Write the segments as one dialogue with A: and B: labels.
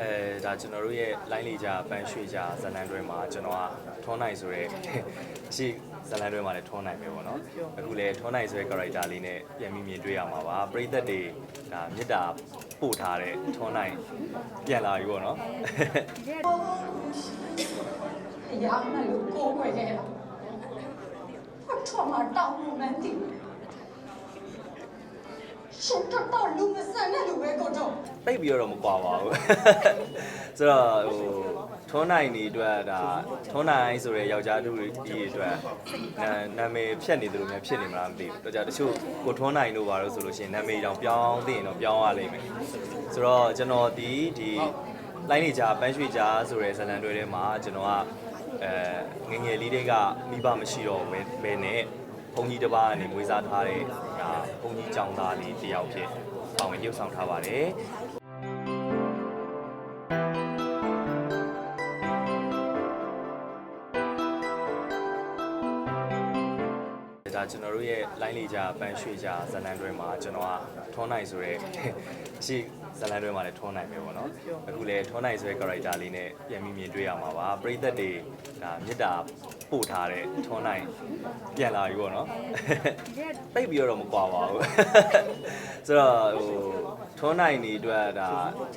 A: အဲဒါကျွန်တော်တို့ရဲ့ line လေးကြာပန်းရွှေကြာဇလန်တွဲမှာကျွန်တော်ကထွန်းနိုင်ဆိုရဲအရှိဇလန်တွဲမှာလည်းထွန်းနိုင်ပဲပေါ့နော်အခုလည်းထွန်းနိုင်ဆိုရဲ character လေးနဲ့ပြန်ပြီးမြင်တွေ့ရမှာပါပရိသတ်တွေဒါမေတ္တာပို့ထားတဲ့ထွန်းနိုင်ပြန်လာပြီပေါ့နော်
B: ရအောင်လို့ကိုယ်ွယ်ရဲ့ထွန်းမှာတောင်းမှုမှန်းတည် ရှင်တော်တော်လူမဆန်
A: တဲ့လူပဲကိုတော့တိတ်ပြီးတော့မကွာပါဘူးဆိုတော့ဟိုထွန်းနိုင်နေအတွက်ဒါထွန်းနိုင်ဆိုတဲ့ယောက်ျားလူကြီးအတွက်နာနာမည်ဖြတ်နေသလိုမျိုးဖြစ်နေမလားမသိဘူးတော်ကြတချို့ကိုထွန်းနိုင်တို့ပါလို့ဆိုလို့ရှိရင်နာမည်တောင်ပြောင်းသိရင်တော့ပြောင်းရလိမ့်မယ်ဆိုတော့ကျွန်တော်ဒီဒီလိုင်းနေကြပန်းရွှေကြဆိုတဲ့ဇာတ်လမ်းတွဲထဲမှာကျွန်တော်ကအဲငငယ်လေးတွေကမိဘမရှိတော့ဘဲနဲ့ဘုန်းကြီးတစ်ပါးကနေမွေးစားထားတဲ့ ဘုန်းကြီးကျောင်းသားလေးတစ်ယောက်ဖြစ်ပါဝင်ရုပ်ဆောင်ထားပါတယ်ဒါကျွန်တော်တို့ရဲ့ line လေးကြပန်းရွှေကြဇလန်တွဲမှာကျွန်တော်ကထွန်းနိုင်ဆိုရဲရှိ ဇလန်တွဲမှာလည်းထွန်းနိုင်ပဲပေါ့နော်အခုလည်းထွန်းနိုင်ဆိုရဲ character လေးနဲ့ပြန်ပြီးမြင်တွေ့ရမှာပါပရိသတ်တွေဒါမေတ္တာပို့ထားတဲ့ထွန်းနိုင်ပြန်လာပြီပေါ့နော်တိတ်ပြီးတော့မကွာပါဘူးဆိုတော့ဟိုထွန်းနိုင်နေအတွက်ဒါ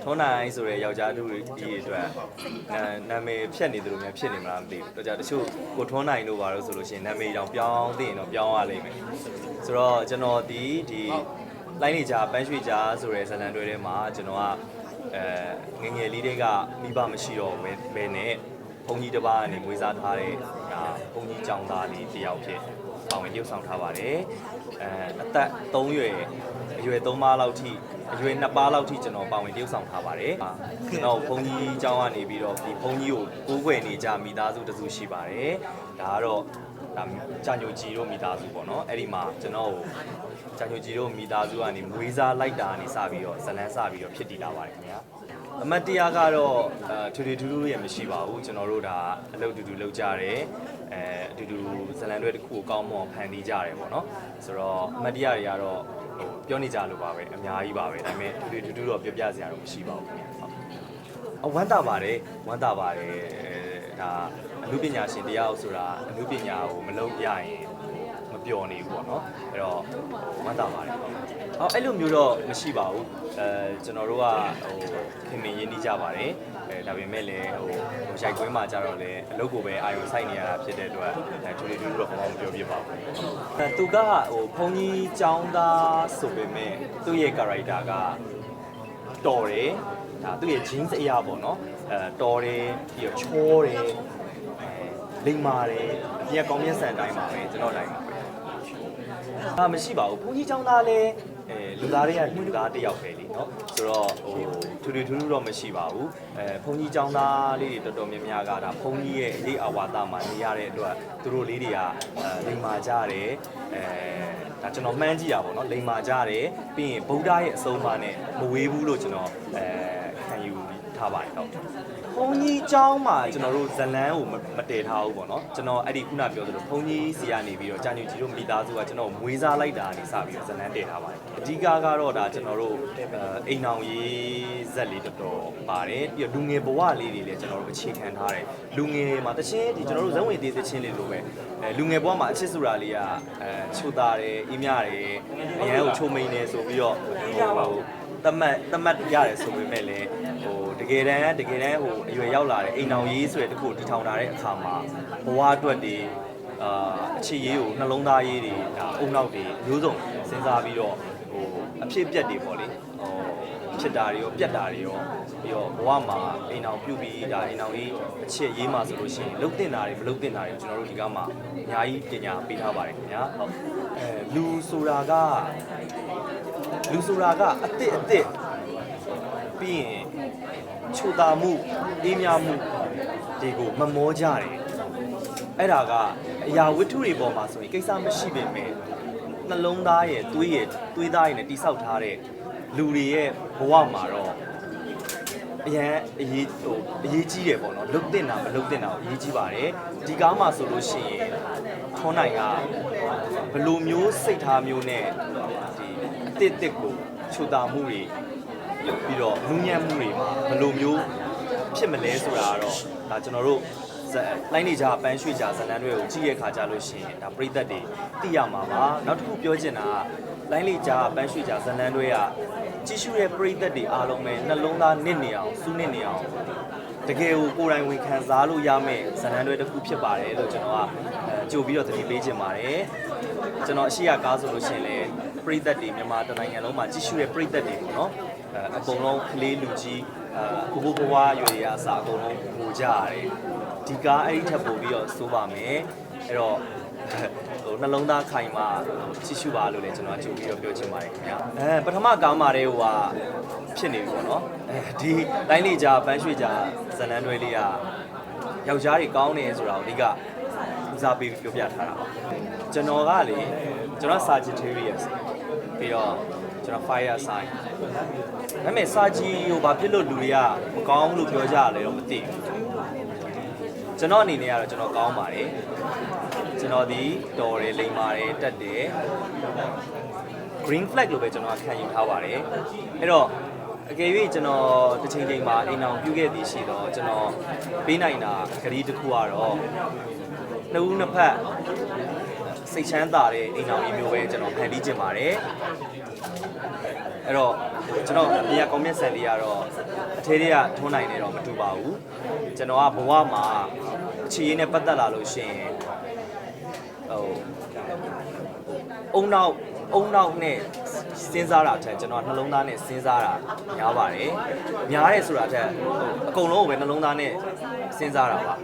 A: ထွန်းနိုင်ဆိုရဲယောက်ျားသူကြီးအတွက်နာနာမည်ဖြတ်နေတယ်လို့များဖြစ်နေမလားမသိဘူးတော့ကြတချို့ကိုထွန်းနိုင်တို့ပါလို့ဆိုလို့ရှိရင်နာမည်တောင်ပြောင်းသိရင်တော့ပြောင်းရလိမ့်မယ်ဆိုတော့ကျွန်တော်ဒီဒီ line နေကြပန်းရွှေကြဆိုရဲဇလန်တွဲထဲမှာကျွန်တော်ကအဲငယ်ငယ်လေးတွေကမိဘမရှိတော့ဘဲဘဲနဲ့ဘုန်းကြီးတစ်ပါးကနေမွေးစားထားတဲ့ဒါဘုန်းကြီးကျောင်းသားလေးတစ်ယောက်ဖြစ်ပါဝင်ရုပ်ဆောင်ထားပါတယ်အဲအသက်3ရွယ်အရွယ်3ပါးလောက်ထိအရွယ်2ပါးလောက်ထိကျွန်တော်ပါဝင်ရုပ်ဆောင်ထားပါတယ်ကျွန်တော်ဘုန်းကြီးကျောင်းကနေပြီးတော့ဒီဘုန်းကြီးကိုကိုးကွယ်နေကြမိသားစုတစ်စုရှိပါတယ်ဒါကတော့ဒါကြာညိုကြည်တို့မိသားစုပေါ့နော်အဲ့ဒီမှာကျွန်တော်ကို ကြာညိုကြီးတို့မိသားစုကနေမွေးစားလိုက်တာကနေစပြီးတော့ဇလန်းစပြီးတော့ဖြစ်တည်လာပါတယ်ခင်ဗျာအမတ်တရားကတော့အဲထူထူထူထူရဲ့မရှိပါဘူးကျွန်တော်တို့ဒါအလုပ်တူတူလုပ်ကြတယ်အဲအတူတူဇလန်တွေတစ်ခုကိုကောင်းမွန်ဖန်တီးကြတယ်ပေါ့နော်ဆိုတော့အမတ်တရားတွေကတော့ဟိုပြောနေကြလို့ပါပဲအများကြီးပါပဲဒါပေမဲ့ထူထူထူထူတော့ပြောပြစရာတော့မရှိပါဘူးခင်ဗျာဟုတ်အဝမ်းတာပါတယ်ဝမ်းတာပါတယ်အဲဒါအမှုပညာရှင်တရားဆိုတာအမှုပညာကိုမလုပ်ရရင်မ ပျော်နေဘူးပေါ့နော်အဲ့တော့ဝမ်းသာပါတယ်ပေါ့အော်အဲ့လိုမျိုးတော့မရှိပါဘူးအဲကျွန်တော်တို့ကဟိုခင်မင်ရင်းနှီးကြပါတယ်အဲဒါပေမဲ့လည်းဟိုဟိုရိုက်ကွင်းမှာကြတော့လေအလုပ်ကိုပဲအာရုံစိုက်နေရတာဖြစ်တဲ့အတွက်အဲတူတူတူတော့ဘာမှမပြောပြပါဘူးအဲသူကဟိုဘုန်းကြီးចောင်းသားဆိုပေမဲ့သူ့ရဲ့ character ကတော်တယ်ဒါသူ့ရဲ့ jeans အရာပေါ့နော်အဲတော်တယ်ပြီးတော့ချောတယ်အဲလိမ္မာတယ်အပြင်ကကောင်းမြတ်ဆန်အတိုင်းပါပဲကျွန်တော်တိုင်းပါပဲ ။အာမရှိပါဘူး။ဘုန်းကြီးကျောင်းသားလည်းအဲလူသားတွေကလူသားတစ်ယောက်ပဲလေနော်။ဆိုတော့ဟိုထူထူထူထူတော့မရှိပါဘူး။အဲဘုန်းကြီးကျောင်းသားလေးတွေတော်တော်များများကဒါဘုန်းကြီးရဲ့အရေးအဝါဒမှာနေရတဲ့အတွက်သူတို့လေးတွေကအဲလိမ္မာကြတယ်။အဲဒါကျွန်တော်မှန်းကြည့်တာပေါ့နော်။လိမ္မာကြတယ်။ပြီးရင်ဗုဒ္ဓရဲ့အဆုံးအမနဲ့မဝေးဘူးလို့ကျွန်တော်အဲ ထားပါတယ်ဟုတ်ဘုန်းကြီးကျောင်းမှာကျွန်တော်တို့ဇလန်းကိုမမတည်ထားဘူးပေါ့နော်ကျွန်တော်အဲ့ဒီခုနပြောသလိုဘုန်းကြီးစီကနေပြီးတော့ကြာညူကြီးတို့မိသားစုကကျွန်တော်မွေးစားလိုက်တာနေစပြီးတော့ဇလန်းတည်ထားပါတယ်အဓိကကတော့ဒါကျွန်တော်တို့အိမ်အောင်ရေးဇက်လေးတော်တော်ပါတယ်ပြီးတော့လူငယ်ဘဝလေးတွေလည်းကျွန်တော်တို့အခြေခံထားတယ်လူငယ်မှာတချင်းဒီကျွန်တော်တို့ဇက်ဝင်သေးသချင်းလေးလိုပဲအဲလူငယ်ဘဝမှာအချစ်ဆိုတာလေးကအဲချိုတာတယ်အင်းမြတယ်အရန်ကိုချုံမိန်တယ်ဆိုပြီးတော့ဟိုတမတ်တမတ်ရတယ်ဆိုပေမဲ့လည်းဟို တကယ်တမ်းတကယ်တမ်းဟိုအရွယ်ရောက်လာတဲ့အိမ်အောင်ရေးဆိုတဲ့တခုတည်ထောင်လာတဲ့အခါမှာဘဝအတွက်တွေအာအခြေရေးကိုနှလုံးသားရေးတွေဒါအုံနောက်တွေမျိုးစုံစဉ်းစားပြီးတော့ဟိုအဖြစ်အပျက်တွေပေါ့လေဟိုဖြစ်တာတွေရောပြက်တာတွေရောပြီးတော့ဘဝမှာအိမ်အောင်ပြုတ်ပြီးဒါအိမ်အောင်ရေးအချက်ရေးမှာဆိုလို့ရှိရင်လှုပ်တင်တာတွေမလှုပ်တင်တာတွေကျွန်တော်တို့ဒီကမှာအများကြီးပညာပေးထားပါတယ်ခင်ဗျာဟုတ်အဲလူဆိုတာကလူဆိုတာကအစ်စ်အစ်စ်ပြီးရင်ချို တာမှုအေးမြမှုတွေကိုမမောကြတယ်အဲ့ဒါကအရာဝတ္ထုတွေပေါ်မှာဆိုရင်ကိစ္စမရှိပေမဲ့နှလုံးသားရဲ့သွေးရဲ့သွေးသားရဲ့နဲ့တိဆောက်ထားတဲ့လူတွေရဲ့ဘဝမှာတော့အရန်အရေးဟိုအရေးကြီးတယ်ပေါ့နော်လုတ်တင်တာမလုတ်တင်တာကိုအရေးကြီးပါတယ်ဒီကားမှာဆိုလို့ရှိရင်ထွန်းနိုင်ကဘယ်လိုမျိုးစိတ်ထားမျိုးနဲ့ဒီအတစ်တစ်ကိုချိုတာမှုတွေ ပြီးတော့နူးညံ့မှုတွေမှာဘယ်လိုမျိုးဖြစ်မလဲဆိုတာကတော့ဒါကျွန်တော်တို့ဇက်လိုင်းနေကြပန်းရွှေကြဇလန်တွေကိုကြည့်ရခါကြလို့ရှိရင်ဒါပြိသက်တွေသိရမှာပါနောက်တစ်ခုပြောချင်တာကလိုင်းနေကြပန်းရွှေကြဇလန်တွေကကြည့်ရှုရဲ့ပြိသက်တွေအားလုံးပဲနှလုံးသားနစ်နေအောင်စူးနစ်နေအောင်တကယ်ကိုကိုယ်တိုင်ဝင်ခံစားလို့ရမယ့်ဇာတ်လမ်းတွေတစ်ခုဖြစ်ပါတယ်လို့ကျွန်တော်ကအဲကြိုပြီးတော့သတိပေးချင်ပါတယ် ကျွန်တော်အရှိရကားဆိုလို့ရှိရင်လည်းပြည်သက်တွေမြန်မာတိုင်းနိုင်ငံလုံးမှာကြီးစုတဲ့ပြည်သက်တွေပေါ့နော်အဲအကုန်လုံးကလေးလူကြီးအဲဘိုးဘိုးဘွားရွေရအစားအကုန်လုံးဟိုကြရတယ်ဒီကားအဲ့ဒီထက်ပိုပြီးတော့စိုးပါမယ်အဲ့တော့ဟိုနှလုံးသားခိုင်မှာကြီးစုပါလို့လည်းကျွန်တော်ကြိုပြီးတော့ပြောချင်ပါတယ်ခင်ဗျာအဲပထမကားမှာတဲ့ဟိုကဖြစ်နေပြီပေါ့နော်အဲဒီတိုင်းလေးကြာပန်းရွှေကြာဇလန်းတွဲလေးကယောက်ျားတွေကောင်းနေဆိုတာကိုအဓိကဦး စားပေးပြောပြထားတာပါကျွန်တော်ကလေကျွန်တော် Sagittarius ပြီးတော့ကျွန်တော် Fire sign ဒါပေမဲ့စာကြီးဟိုဘာဖြစ်လို့လူတွေကမကောင်းလို့ပြောကြရလဲတော့မသိဘူးကျွန်တော်အနေနဲ့ကတော့ကျွန်တော်ကောင်းပါတယ်ကျွန်တော်ဒီတော်တယ်လိမ္မာတယ်တက်တယ် green flag လို့ပဲကျွန်တော်ကခံယူထားပါတယ်အဲ့တော့အကယ်၍ကျွန်တော်တစ်ချိန်ချိန်မှာအိမ်အောင်ပြုခဲ့သည်ရှိတော့ကျွန်တော်ပေးနိုင်တာခရီးတစ်ခုကတော့ နှစ်ဦးနှစ်ဖက်စိတ်ချမ်းသာတဲ့အိမ်အောင်ကြီးမျိုးပဲကျွန်တော်ဖန်တီးခြင်းပါတယ်အဲ့တော့ကျွန်တော်အပြင်က comment ဆန်လေးကတော့အထဲတွေကထွန်းနိုင်နေတော့မတူပါဘူးကျွန်တော်ကဘဝမှာအခြေရင်းနဲ့ပတ်သက်လာလို့ရှိရင်ဟိုအုံနောက်အုံနောက်နဲ့စဉ်းစားတာအထက်ကျွန်တော်နှလုံးသားနဲ့စဉ်းစားတာများပါတယ်များတယ်ဆိုတာအထက်အကုန်လုံးကိုပဲနှလုံးသားနဲ့စဉ်းစားတာပါဟုတ်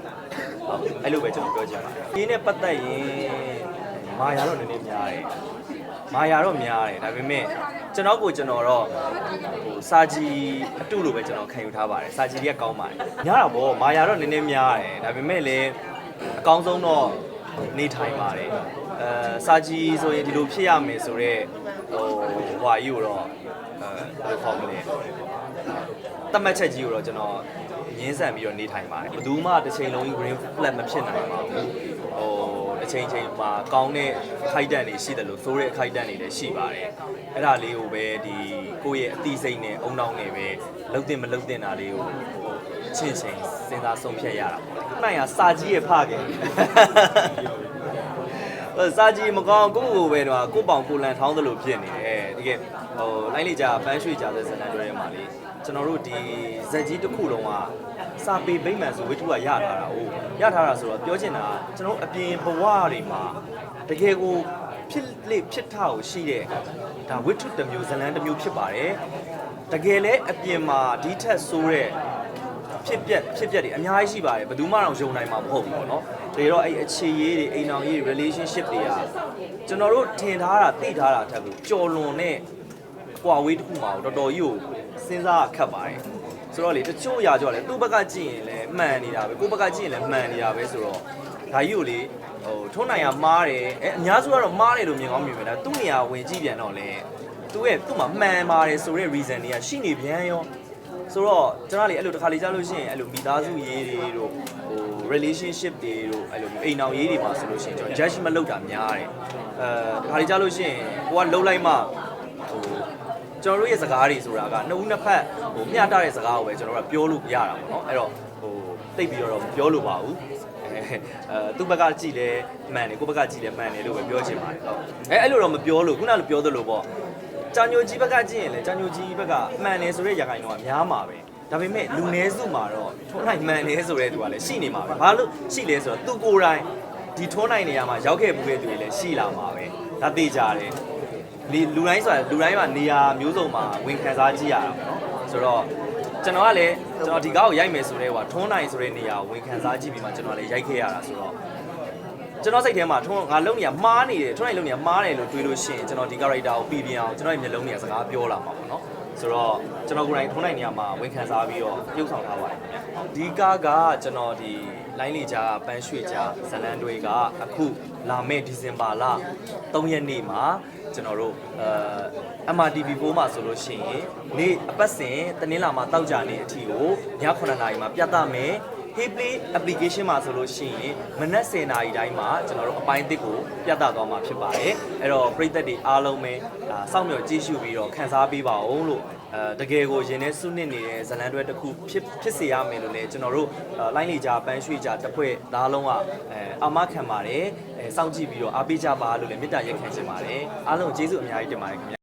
A: အဲ့လိုပဲကျွန်တော်ပြောချင်ပါတယ်ဒီနဲ့ပတ်သက်ရင်မာယာတော့နည်းနည်းများတယ်မာယာတော့များတယ်ဒါပေမဲ့ကျွန်တော်ကိုကျွန်တော်တော့ဟိုစာကြည်အတုလို့ပဲကျွန်တော်ခံယူထားပါတယ်စာကြည်တွေကကောင်းပါတယ်များတာပေါ့မာယာတော့နည်းနည်းများတယ်ဒါပေမဲ့လည်းအကောင်းဆုံးတော့နေထိုင်ပါတယ်အဲစာကြည်ဆိုရင်ဒီလိုဖြစ်ရမယ်ဆိုတော့ဟိုဟွာကြီးကိုတော့အဲဘယ်လိုခေါ်မလဲတတ်မှတ်ချက်ကြီးကိုတော့ကျွန်တော် ငင်းဆန်ပြီးတော့နေထိုင်ပါတယ်ဘယ်သူမှတစ်ချိန်လုံး green flag မဖြစ်နိုင်ပါဘူးဟိုတစ်ချိန်ချိန်မှာကောင်းတဲ့ခိုက်တန်တွေရှိတယ်လို့သိုးတဲ့ခိုက်တန်တွေလည်းရှိပါတယ်အဲ့ဒါလေးကိုပဲဒီကိုယ့်ရဲ့အသိစိတ်နဲ့အုံနောက်နဲ့ပဲလှုပ်တင်မလှုပ်တင်တာလေးကိုဟိုချင်းချင်းစဉ်းစားဆုံးဖြတ်ရတာပေါ့။မှန်ရစာကြီးရဲ့ဖခင်။ဟိုစာကြီးမကောင်းကိုယ့်ကိုယ်ပဲတော့ကိုယ့်ပေါင်ကိုယ်လန်ထောင်းသလိုဖြစ်နေတယ်။တကယ်ဟိုလိုက်လေကြာပန်းရွှေကြာတဲ့ဇလန်တွဲထဲမှာလေကျွန်တော်တို့ဒီဇက်ကြီးတစ်ခုလုံးက စာပေဗိမ္မာန်ဆိုဝိထုကရထားတာ哦ရထားတာဆိုတော့ပြောချင်တာကကျွန်တော်တို့အပြင်ဘဝတွေမှာတကယ်ကိုဖြစ်လေဖြစ်ထကိုရှိတဲ့ဒါဝိထုတစ်မျိုးဇလန်တစ်မျိုးဖြစ်ပါတယ်တကယ်လဲအပြင်မှာဒီထက်ဆိုးတဲ့ဖြစ်ပျက်ဖြစ်ပျက်တွေအများကြီးရှိပါတယ်ဘယ်သူမှတော့ယုံနိုင်မှာမဟုတ်ဘူးပေါ့နော်တကယ်တော့အဲ့အခြေရေးတွေအိမ်အောင်ရေးတွေ relationship တွေကကျွန်တော်တို့ထင်ထားတာသိထားတာထက်ကိုကြော်လွန်တဲ့ကွာဝေးတစ်ခုမှာတော်တော်ကြီးကိုစဉ်းစားရခက်ပါတယ် ဆိုတော့လေတချို့အရာကြောင့်လေသူ့ဘက်ကကြည့်ရင်လည်းမှန်နေတာပဲကိုယ့်ဘက်ကကြည့်ရင်လည်းမှန်နေတာပဲဆိုတော့ဒါကြီးကိုလေဟိုထုံးနိုင်ရမားတယ်အဲအများစုကတော့မားတယ်လို့မြင်ကောင်းမြင်မယ်ဒါသူ့နေရာဝင်ကြည့်ပြန်တော့လေသူ့ရဲ့သူ့မှာမှန်ပါတယ်ဆိုတဲ့ reason တွေကရှိနေပြန်ရောဆိုတော့ကျွန်တော်လေအဲ့လိုတစ်ခါလေကြားလို့ရှိရင်အဲ့လိုမိသားစုရေးတွေတို့ဟို relationship တွေတို့အဲ့လိုအိမ်အောင်ရေးတွေမှာဆိုလို့ရှိရင်ကျွန်တော် judge မလုပ်တာများတယ်အဲတစ်ခါလေကြားလို့ရှိရင်ကိုကလှုပ်လိုက်မှဟို ကျွန်တော်တို့ရဲ့စကားတွေဆိုတာကနှစ်ဦးနှစ်ဖက်ဟိုမျှတတဲ့စကားကိုပဲကျွန်တော်တို့ကပြောလို့ရတာပေါ့နော်အဲ့တော့ဟိုတိတ်ပြီးတော့မပြောလို့ပါဘူးအဲအဲသူ့ဘက်ကကြည့်လဲမှန်တယ်ကိုယ့်ဘက်ကကြည့်လဲမှန်တယ်လို့ပဲပြောချင်ပါတယ်ဟုတ်အဲအဲ့လိုတော့မပြောလို့ခုနကလိုပြောသလိုပေါ့ကြာညိုကြီးဘက်ကကြည့်ရင်လည်းကြာညိုကြီးဘက်ကအမှန်တယ်ဆိုတဲ့ຢာကိုင်တော့များမှာပဲဒါပေမဲ့လူနည်းစုမှာတော့ထွန်းနိုင်မှန်တယ်ဆိုတဲ့သူကလည်းရှိနေမှာပဲဘာလို့ရှိလဲဆိုတော့သူကိုယ်တိုင်ဒီထွန်းနိုင်နေရာမှာရောက်ခဲ့မှုတဲ့သူတွေလည်းရှိလာမှာပဲဒါသိကြတယ်ဒီ လူတိုင်းဆိုတာလူတိုင်းမှာနေရာမျိုးစုံမှာဝင်ခံစားကြည့်ရတာပေါ့နော်ဆိုတော့ကျွန်တော်ကလည်းကျွန်တော်ဒီကားကိုရိုက်မယ်ဆိုတဲ့ဟိုထွန်းနိုင်ဆိုတဲ့နေရာကိုဝင်ခံစားကြည့်ပြီးမှကျွန်တော်လည်းရိုက်ခဲ့ရတာဆိုတော့ကျွန်တော်စိတ်ထဲမှာထွန်းငါလုံးနေရမှားနေတယ်ထွန်းနိုင်လုံးနေရမှားတယ်လို့တွေးလို့ရှိရင်ကျွန်တော်ဒီ character ကိုပြီးပြအောင်ကျွန်တော်ရဲ့မျက်လုံးတွေကစကားပြောလာမှာပေါ့နော်ဆိုတော့ကျွန်တော်ကိုယ်တိုင်ထွန်းနိုင်နေရမှာဝန်ခံစားပြီးတော့ပြုတ်ဆောင်ထားပါတယ်ခင်ဗျာဒီကားကကျွန်တော်ဒီ line လေးကြားပန်းရွှေကြားဇလန်တွေကအခုလာမယ့်ဒီဇင်ဘာလ3ရက်နေ့မှာကျွန်တော်တို့အဲ MRTV4 မှာဆိုလို့ရှိရင်နေ့အပတ်စဉ်တနင်္လာမှာတောက်ကြနေအထိကိုည9:00နာရီမှာပြသမယ် Heyplay application မှာဆိုလို့ရှိရင်မနက်10:00နာရီတိုင်းမှာကျွန်တော်တို့အပိုင်းအသစ်ကိုပြသသွားမှာဖြစ်ပါတယ်အဲ့တော့ပရိသတ်တွေအားလုံးပဲအာစောင့်မျှော်ကြည့်ရှုပြီးတော့ခန်းစားပေးပါအောင်လို့အဲတကယ်ကိုရင်ထဲစုနစ်နေတဲ့ဇလန်တွဲတစ်ခုဖြစ်ဖြစ်စေရမယ်လို့လည်းကျွန်တော်တို့လိုင်းလီကြပန်းရွှေကြတစ်ဖွဲ့သားလုံးကအဲအာမခံပါတယ်အဲစောင့်ကြည့်ပြီးတော့အားပေးကြပါလို့လည်းမေတ္တာရက်ခံချင်ပါတယ်အားလုံးကျေးဇူးအများကြီးတင်ပါတယ်ခင်ဗျာ